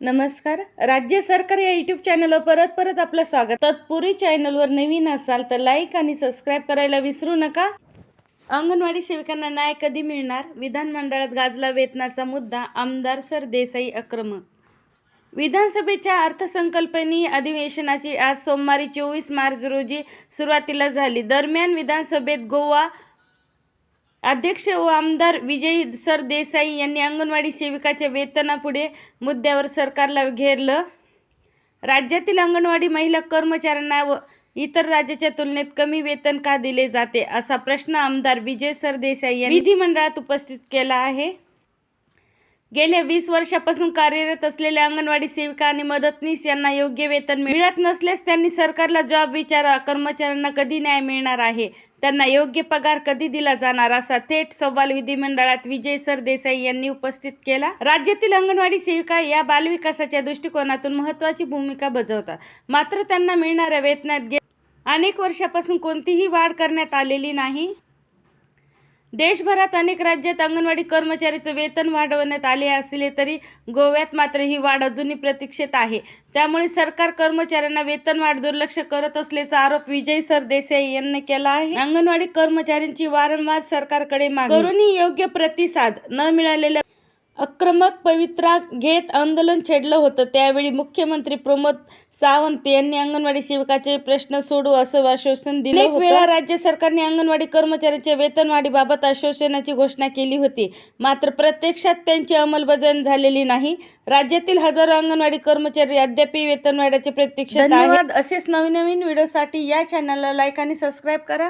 नमस्कार. राज्य सरकार या यूट्यूब चॅनलवर परत परत आपलं स्वागत. तत्पूर्वी चॅनलवर नवीन असाल तर लाईक आणि सबस्क्राईब करायला विसरू नका. अंगणवाडी सेविकांना न्याय कधी मिळणार? विधानमंडळात गाजला वेतनाचा मुद्दा आमदार सर देसाई आक्रमक विधानसभेच्या अर्थसंकल्पनीय अधिवेशनाची आज सोमवारी चोवीस मार्च रोजी सुरुवातीला झाली. दरम्यान विधानसभेत गोवा अध्यक्ष व आमदार विजय सर देसाई यांनी अंगणवाडी सेविकाच्या वेतनापुढे मुद्द्यावर सरकारला घेरलं. राज्यातील अंगणवाडी महिला कर्मचाऱ्यांना व इतर राज्याच्या तुलनेत कमी वेतन का दिले जाते? असा प्रश्न आमदार विजय सर देसाई यांनी विधिमंडळात उपस्थित केला आहे. गेल्या वीस वर्षापासून कार्यरत असलेल्या अंगणवाडी सेविका आणि मदतनीस यांना योग्य वेतन मिळत नसल्यास त्यांनी सरकारला जॉब विचारा कर्मचाऱ्यांना कधी न्याय मिळणार आहे? त्यांना योग्य पगार कधी दिला जाणार? असा थेट सवाल विधिमंडळात विजय सर देसाई यांनी उपस्थित केला. राज्यातील अंगणवाडी सेविका या बालविकासाच्या दृष्टिकोनातून महत्त्वाची भूमिका बजावतात. मात्र त्यांना मिळणाऱ्या वेतनात अनेक वर्षापासून कोणतीही वाढ करण्यात आलेली नाही. देशभरात अनेक राज्यात अंगणवाडी कर्मचाऱ्याचं वेतन वाढवण्यात आले असले तरी गोव्यात मात्र ही वाढ अजूनही प्रतीक्षेत आहे. त्यामुळे सरकार कर्मचाऱ्यांना वेतन वाढ दुर्लक्ष करत असल्याचा आरोप विजय सरदेसाई यांनी केला आहे. अंगणवाडी कर्मचाऱ्यांची वारंवार सरकारकडे मागणी. करूनही योग्य प्रतिसाद न मिळालेल्या आक्रमक पवित्रा घेत आंदोलन छेडलं होतं. त्यावेळी मुख्यमंत्री प्रमोद सावंत यांनी अंगणवाडी सेविकाचे प्रश्न सोडू असं आश्वासन दिलं अनेक वेळा राज्य सरकारने अंगणवाडी कर्मचाऱ्यांच्या वेतनवाढीबाबत आश्वासनाची घोषणा केली होती. मात्र प्रत्यक्षात त्यांची अंमलबजावणी झालेली नाही. राज्यातील हजारो अंगणवाडी कर्मचारी अद्यापही प्रतीक्षेत आहेत. धन्यवाद. असेच नवीन नवीन व्हिडिओसाठी या चॅनलला लाईक आणि सबस्क्राईब करा.